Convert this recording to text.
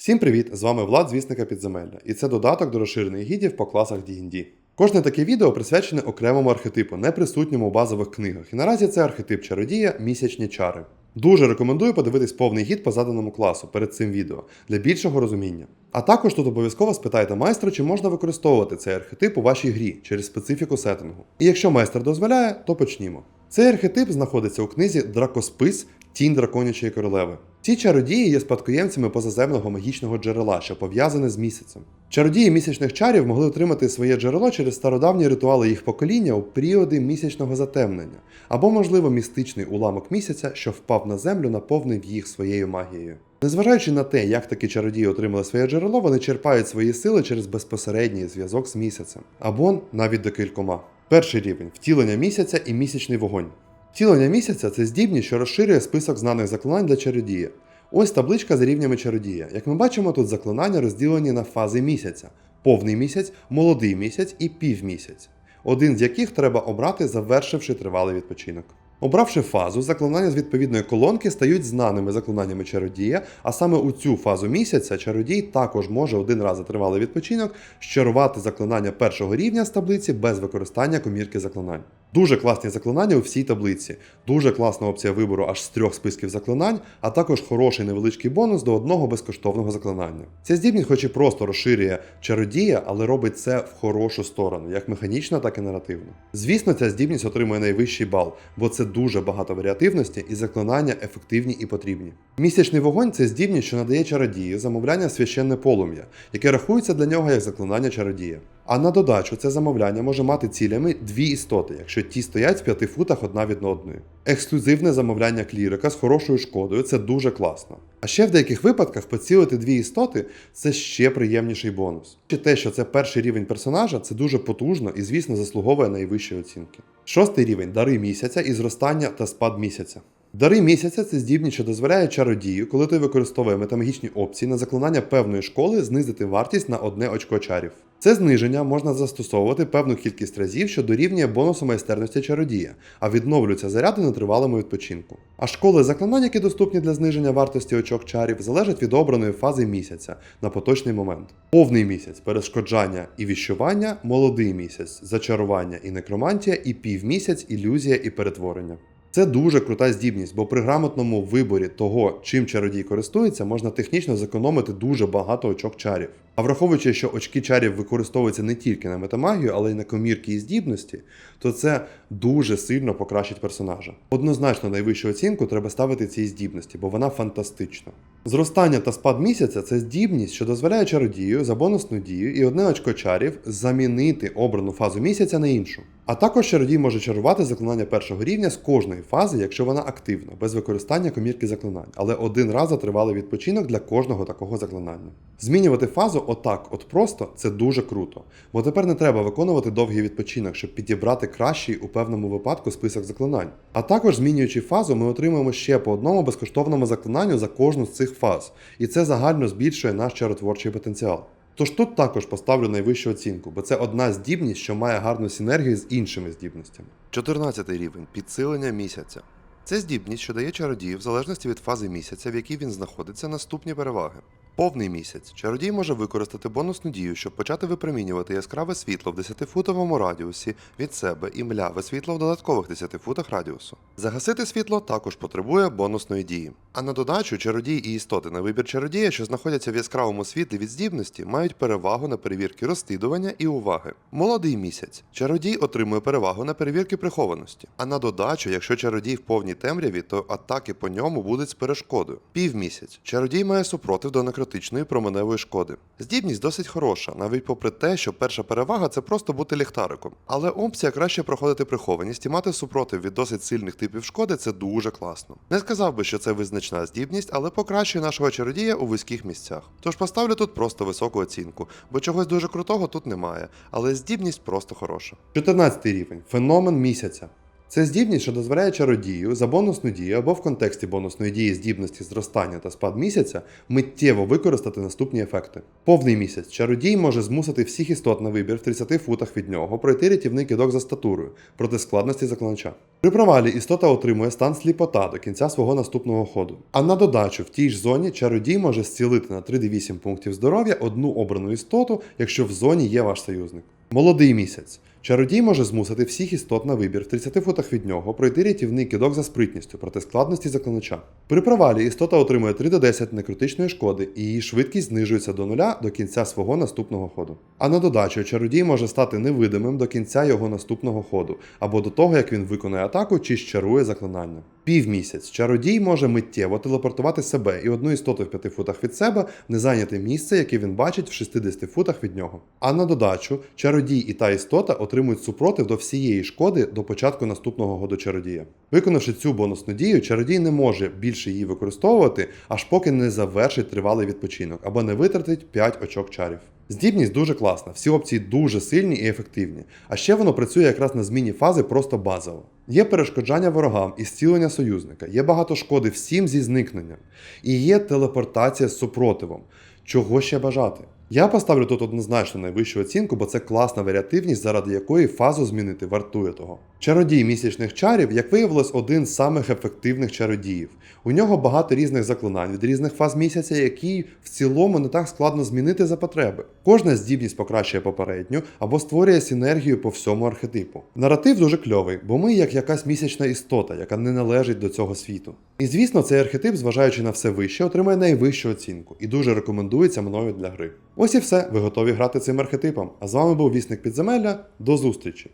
Всім привіт! З вами Влад, звісника підземелля, і це додаток до розширених гідів по класах D&D. Кожне таке відео присвячене окремому архетипу, не присутньому у базових книгах. І наразі це архетип чародія місячні чари. Дуже рекомендую подивитись повний гід по заданому класу перед цим відео для більшого розуміння. А також тут обов'язково спитайте майстра, чи можна використовувати цей архетип у вашій грі через специфіку сеттингу. І якщо майстер дозволяє, то почнімо. Цей архетип знаходиться у книзі Дракоспис Тінь драконячої королеви. Ці чародії є спадкоємцями позаземного магічного джерела, що пов'язане з місяцем. Чародії місячних чарів могли отримати своє джерело через стародавні ритуали їх покоління у періоди місячного затемнення, або, можливо, містичний уламок місяця, що впав на землю, наповнив їх своєю магією. Незважаючи на те, як такі чародії отримали своє джерело, вони черпають свої сили через безпосередній зв'язок з місяцем, або навіть декількома. Перший рівень втілення місяця і місячний вогонь. Втілення місяця це здібність, що розширює список знаних заклинань для чародія. Ось табличка з рівнями чародія. Як ми бачимо, тут заклинання розділені на фази місяця: повний місяць, молодий місяць і півмісяць, один з яких треба обрати, завершивши тривалий відпочинок. Обравши фазу, заклинання з відповідної колонки стають знаними заклинаннями чародія, а саме у цю фазу місяця чародій також може один раз за тривалий відпочинок щарувати заклинання першого рівня з таблиці без використання комірки заклинань. Дуже класні заклинання у всій таблиці, дуже класна опція вибору аж з трьох списків заклинань, а також хороший невеличкий бонус до одного безкоштовного заклинання. Ця здібність, хоч і просто розширює чародія, але робить це в хорошу сторону, як механічно, так і наративно. Звісно, ця здібність отримує найвищий бал, бо це дуже багато варіативності і заклинання ефективні і потрібні. Місячний вогонь це здібність, що надає чародію замовляння священне полум'я, яке рахується для нього як заклинання чародія. А на додачу це замовляння може мати цілями дві істоти, якщо ті стоять в п'яти футах одна від одної. Ексклюзивне замовляння клірика з хорошою шкодою це дуже класно. А ще в деяких випадках поцілити дві істоти це ще приємніший бонус. Чи те, що це перший рівень персонажа, це дуже потужно і, звісно, заслуговує найвищої оцінки. Шостий рівень дари місяця і зростання та спад місяця. Дари місяця це здібність, що дозволяє чародію, коли той використовує метамагічні опції на заклинання певної школи, знизити вартість на одне очко чарів. Це зниження можна застосовувати певну кількість разів, що дорівнює бонусу майстерності чародія, а відновлюються заряди на тривалому відпочинку. А школи заклинань, які доступні для зниження вартості очок чарів, залежать від обраної фази місяця на поточний момент. Повний місяць перешкоджання і віщування, молодий місяць зачарування і некромантія, і півмісяць ілюзія і перетворення. Це дуже крута здібність, бо при грамотному виборі того, чим чародій користується, можна технічно зекономити дуже багато очок чарів. А враховуючи, що очки чарів використовуються не тільки на метамагію, але й на комірки і здібності, то це дуже сильно покращить персонажа. Однозначно найвищу оцінку треба ставити цій здібності, бо вона фантастична. Зростання та спад місяця це здібність, що дозволяє чародію за бонусну дію і одне очко чарів замінити обрану фазу місяця на іншу. А також чародій може чарувати заклинання першого рівня з кожної фази, якщо вона активна, без використання комірки заклинань, але один раз за відпочинок для кожного такого заклинання. Змінювати фазу отак, от просто це дуже круто, бо тепер не треба виконувати довгий відпочинок, щоб підібрати кращий у певному випадку список заклинань. А також змінюючи фазу, ми отримуємо ще по одному безкоштовному заклинанню за кожну з цих фаз, і це загально збільшує наш чаротворчий потенціал. Тож тут також поставлю найвищу оцінку, бо це одна здібність, що має гарну синергію з іншими здібностями. 14 рівень підсилення місяця. Це здібність, що дає чародію в залежності від фази місяця, в якій він знаходиться, наступні переваги. Повний місяць. Чародій може використати бонусну дію, щоб почати випромінювати яскраве світло в 10-футовому радіусі від себе і мляве світло в додаткових 10 футах радіусу. Загасити світло також потребує бонусної дії. А на додачу чародій і істоти на вибір чародія, що знаходяться в яскравому світлі від здібності, мають перевагу на перевірки розслідування і уваги. Молодий місяць. Чародій отримує перевагу на перевірки прихованості. А на додачу, якщо чародій в повній темряві, то атаки по ньому будуть з перешкодою. Півмісяць. Чародій має супротив до некротичної променевої шкоди. Здібність досить хороша, навіть попри те, що перша перевага це просто бути ліхтариком. Але опція краще проходити прихованість і мати супротив від досить сильних типів шкоди це дуже класно. Не сказав би, що це визначна здібність, але покращує нашого чародія у вузьких місцях. Тож поставлю тут просто високу оцінку, бо чогось дуже крутого тут немає, але здібність просто хороша. 14 рівень феномен місяця. Це здібність, що дозволяє чародію за бонусну дію або в контексті бонусної дії здібності зростання та спад місяця миттєво використати наступні ефекти. Повний місяць чародій може змусити всіх істот на вибір в 30 футах від нього пройти рятівний кидок за статурою проти складності заклинача. При провалі істота отримує стан сліпота до кінця свого наступного ходу. А на додачу в тій ж зоні чародій може зцілити на 3d8 пунктів здоров'я одну обрану істоту, якщо в зоні є ваш союзник. Молодий місяць. Чародій може змусити всіх істот на вибір в 30 футах від нього пройти рятівний кидок за спритністю проти складності заклинача. При провалі істота отримує 3 до 10 некритичної шкоди, і її швидкість знижується до нуля до кінця свого наступного ходу. А на додачу чародій може стати невидимим до кінця його наступного ходу, або до того, як він виконує атаку чи щарує заклинання. Півмісяць чародій може миттєво телепортувати себе і одну істоту в 5 футах від себе в незайняте місце, яке він бачить в 60 футах від нього. А на додачу, чародій і та істота отримують супротив до всієї шкоди до початку наступного году чародія. Виконавши цю бонусну дію, чародій не може більше її використовувати, аж поки не завершить тривалий відпочинок або не витратить 5 очок чарів. Здібність дуже класна, всі опції дуже сильні і ефективні. А ще воно працює якраз на зміні фази просто базово. Є перешкоджання ворогам і зцілення союзника, є багато шкоди всім зі зникненням, і є телепортація з супротивом. Чого ще бажати? Я поставлю тут однозначно найвищу оцінку, бо це класна варіативність, заради якої фазу змінити вартує того. Чародій місячних чарів, як виявилось, один з самих ефективних чародіїв. У нього багато різних заклинань від різних фаз місяця, які в цілому не так складно змінити за потреби. Кожна здібність покращує попередню або створює синергію по всьому архетипу. Наратив дуже кльовий, бо ми як якась місячна істота, яка не належить до цього світу. І звісно, цей архетип, зважаючи на все вище, отримає найвищу оцінку і дуже рекомендується мною для гри. Ось і все, ви готові грати цим архетипом. А з вами був Вісник Підземелля. До зустрічі!